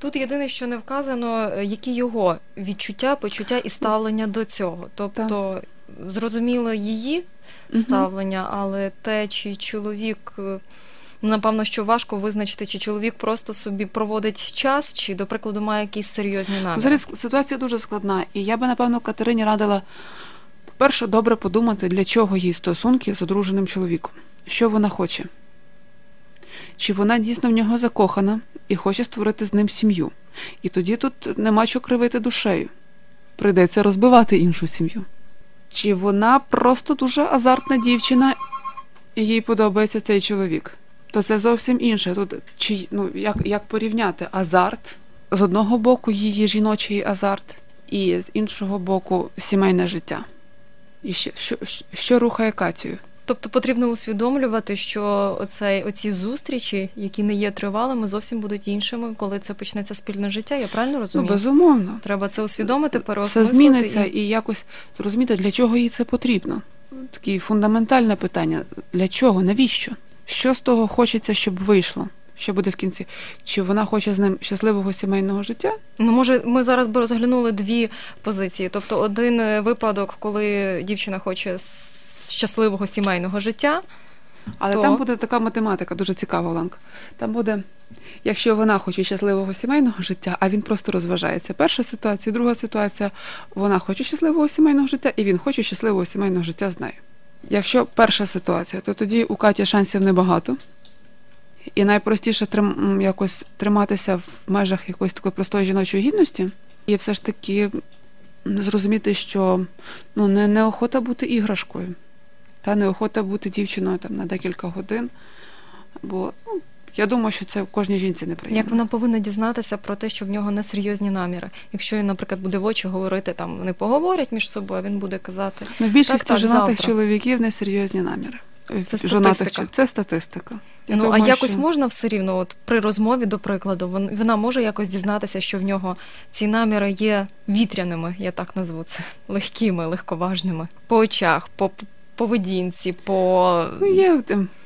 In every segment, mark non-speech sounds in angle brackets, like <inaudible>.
Тут єдине, що не вказано, е, які його відчуття, почуття і ставлення до цього. Тобто, зрозуміло її ставлення, але те, чи чоловік. е, Напевно, що важко визначити, чи чоловік просто собі проводить час, чи, до прикладу, має якісь серйозні наміри. Зараз ситуація дуже складна, і я би, напевно, Катерині радила, по-перше, добре подумати, для чого їй стосунки з одруженим чоловіком. Що вона хоче? Чи вона дійсно в нього закохана і хоче створити з ним сім'ю? І тоді тут нема що кривити душею. Прийдеться розбивати іншу сім'ю. Чи вона просто дуже азартна дівчина, і їй подобається цей чоловік? То це зовсім інше. Тут чи ну як, як порівняти азарт з одного боку її жіночий азарт, і з іншого боку сімейне життя. І що, що, що рухає Катію? Тобто потрібно усвідомлювати, що оцей, оці зустрічі, які не є тривалими, зовсім будуть іншими, коли це почнеться спільне життя. Я правильно Ну, розумію? безумовно. Треба це усвідомити, Все переосмислити. зміниться і... і якось зрозуміти, для чого їй це потрібно. Таке фундаментальне питання: для чого? Навіщо? Що з того хочеться, щоб вийшло? Що буде в кінці? Чи вона хоче з ним щасливого сімейного життя? Ну, може, ми зараз би розглянули дві позиції. Тобто, один е, випадок, коли дівчина хоче щасливого сімейного життя. Але То? там буде така математика, дуже цікава, Оленка. Там буде, якщо вона хоче щасливого сімейного життя, а він просто розважається. Перша ситуація, друга ситуація, вона хоче щасливого сімейного життя, і він хоче щасливого сімейного життя з нею. Якщо перша ситуація, то тоді у Каті шансів небагато. І найпростіше трим, якось триматися в межах якоїсь такої простої жіночої гідності, і все ж таки зрозуміти, що ну, не, неохота бути іграшкою. Та неохота бути дівчиною там на декілька годин. Бо ну, я думаю, що це в кожній жінці неприємно. Як вона повинна дізнатися про те, що в нього несерйозні наміри. Якщо він, наприклад, буде в очі говорити, там вони поговорять між собою, а він буде казати. Ну, в більшості Так, так, женатих завтра. чоловіків несерйозні наміри. Це Жонатих статистика. це статистика. Я ну думаю, а якось що- можна все рівно, от при розмові, до прикладу, вон- вона може якось дізнатися, що в нього ці наміри є вітряними, я так назву це, <laughs> легкими, легковажними, по очах, по п- поведінці, по Ну, є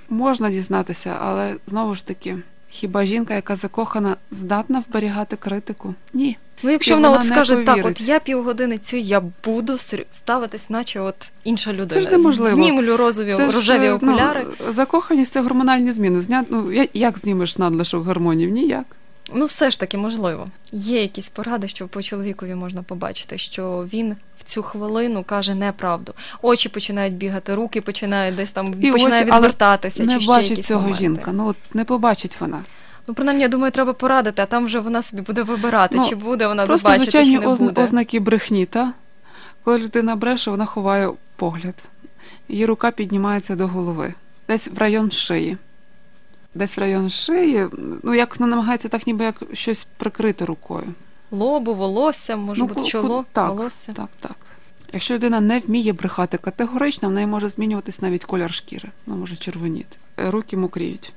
можна дізнатися, але знову ж таки, хіба жінка, яка закохана, здатна вберігати критику? Ні. Ну, якщо вона, вона от скаже, скаже, так, от я півгодини цю я буду ставитись, наче от інша людина. ж неможливо. Знімлю розові Це рожеві ж, окуляри. Ну, закоханість це гормональні зміни. Зня... Ну, як знімеш надлишок гормонів? Ніяк. Ну, все ж таки, можливо. Є якісь поради, що по чоловікові можна побачити, що він в цю хвилину каже неправду. Очі починають бігати, руки починають десь там І починає очі, але відвертатися. не чи ще бачить якісь цього моменти. жінка. Ну от не побачить вона. Ну, принаймні, я думаю, треба порадити, а там вже вона собі буде вибирати, Ну, чи буде вона Просто бачити, чи звичайні не озна- буде. ознаки брехні, та? Коли людина бреше, вона ховає погляд. Її рука піднімається до голови. Десь в район шиї. Десь в район шиї, ну як вона намагається так ніби як щось прикрити рукою. Лобу, волосся, може ну, бути чоло, так, волосся. Так, так. Якщо людина не вміє брехати категорично, в неї може змінюватись навіть колір шкіри, вона може червоніти. Е, Руки мокріють.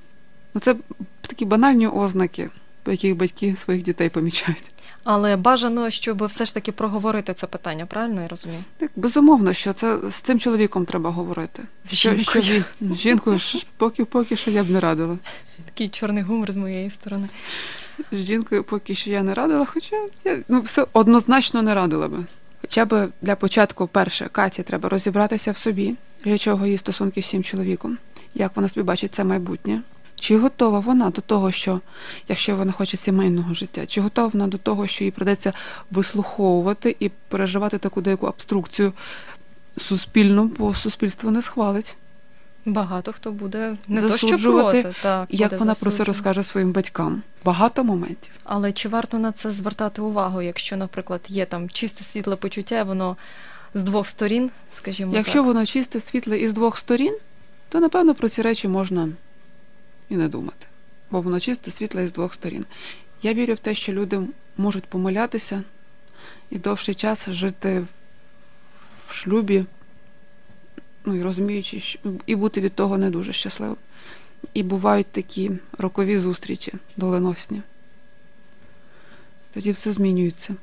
Ну це такі банальні ознаки, по яких батьки своїх дітей помічають. Але бажано, щоб все ж таки проговорити це питання, правильно я розумію? Так, безумовно, що це з цим чоловіком треба говорити. З Що, що жінкою. він жінкою ж поки поки що я б не радила. Такий чорний гумор з моєї сторони. З жінкою поки що я не радила, хоча я ну все однозначно не радила би. Хоча б для початку, перше, Каті треба розібратися в собі, для чого її стосунки з цим чоловіком, як вона собі бачить це майбутнє. Чи готова вона до того, що якщо вона хоче сімейного життя, чи готова вона до того, що їй придеться вислуховувати і переживати таку деяку обструкцію суспільну, бо суспільство не схвалить. Багато хто буде не то що проти, так, Як вона про це розкаже своїм батькам? Багато моментів. Але чи варто на це звертати увагу, якщо, наприклад, є там чисте світле почуття, воно з двох сторін, скажімо Якщо так. воно чисте, світле із двох сторін, то напевно про ці речі можна і не думати. Бо воно чисте, світле із двох сторін. Я вірю в те, що люди можуть помилятися і довший час жити в шлюбі, ну і розуміючи, і бути від того не дуже щасливим. І бувають такі рокові зустрічі доленосні. Тоді все змінюється.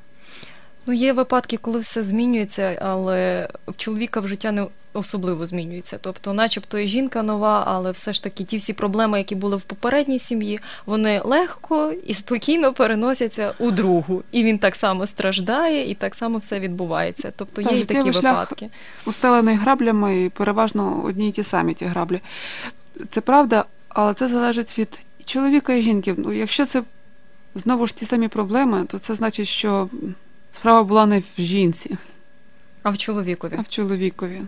Ну, є випадки, коли все змінюється, але в чоловіка в життя не особливо змінюється. Тобто, начебто і жінка нова, але все ж таки ті всі проблеми, які були в попередній сім'ї, вони легко і спокійно переносяться у другу. І він так само страждає, і так само все відбувається. Тобто Так, є і такі шлях випадки. устелений граблями і переважно одні й ті самі ті граблі. Це правда, але це залежить від чоловіка і жінки. Ну, якщо це знову ж ті самі проблеми, то це значить, що справа була не в жінці, А в чоловікові. а в чоловікові.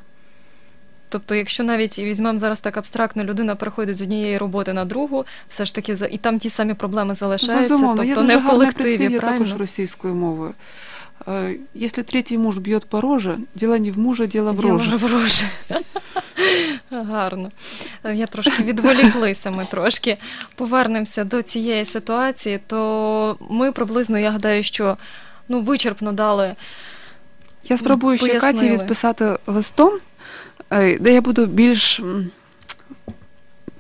Тобто, якщо навіть візьмемо зараз так абстрактно, людина переходить з однієї роботи на другу, все ж таки і там ті самі проблеми залишаються, Безумовно, тобто дуже не в колективі, правильно? також російською мовою. Е, Якщо третій муж б'є по роже, діло не в мужа, діло в роже. Діло в роже. <laughs> Гарно. Е, Я трошки відволіклися, ми трошки повернемося до цієї ситуації, то ми приблизно, я гадаю, що ну, вичерпно дали Я спробую ще Каті відписати листом, де я буду більш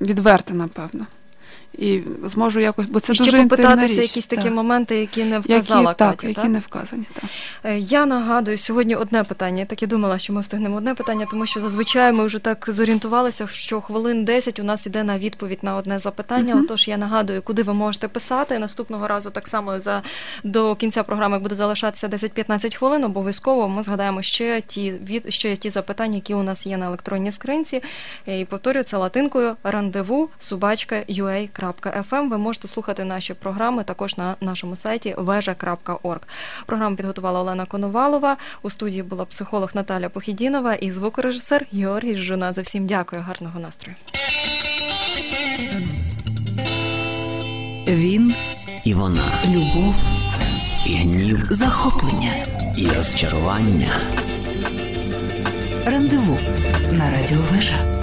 відверта, напевно. І зможу якось, бо це і дуже попитатися річ. якісь такі так. моменти, які не які, вказала так, Катя. які так? не вказані. Так. Е, Я нагадую сьогодні одне питання. Я так і думала, що ми встигнемо одне питання, тому що зазвичай ми вже так зорієнтувалися, що хвилин 10 у нас іде на відповідь на одне запитання. Мгм. Отож, я нагадую, куди ви можете писати. Наступного разу так само за до кінця програми буде залишатися 10-15 хвилин. Обов'язково ми згадаємо ще ті від ще ті запитання, які у нас є на електронній скринці. Е, І повторюю це латинкою рандеву собачка ua.fm. Ви можете слухати наші програми також на нашому сайті veja.org. Програму підготувала Олена Коновалова. У студії була психолог Наталя Похідінова і звукорежисер Георгій Жуна. За всім дякую, гарного настрою. Він і вона, любов, і гнів, захоплення, і розчарування. рандеву на радіо Вежа.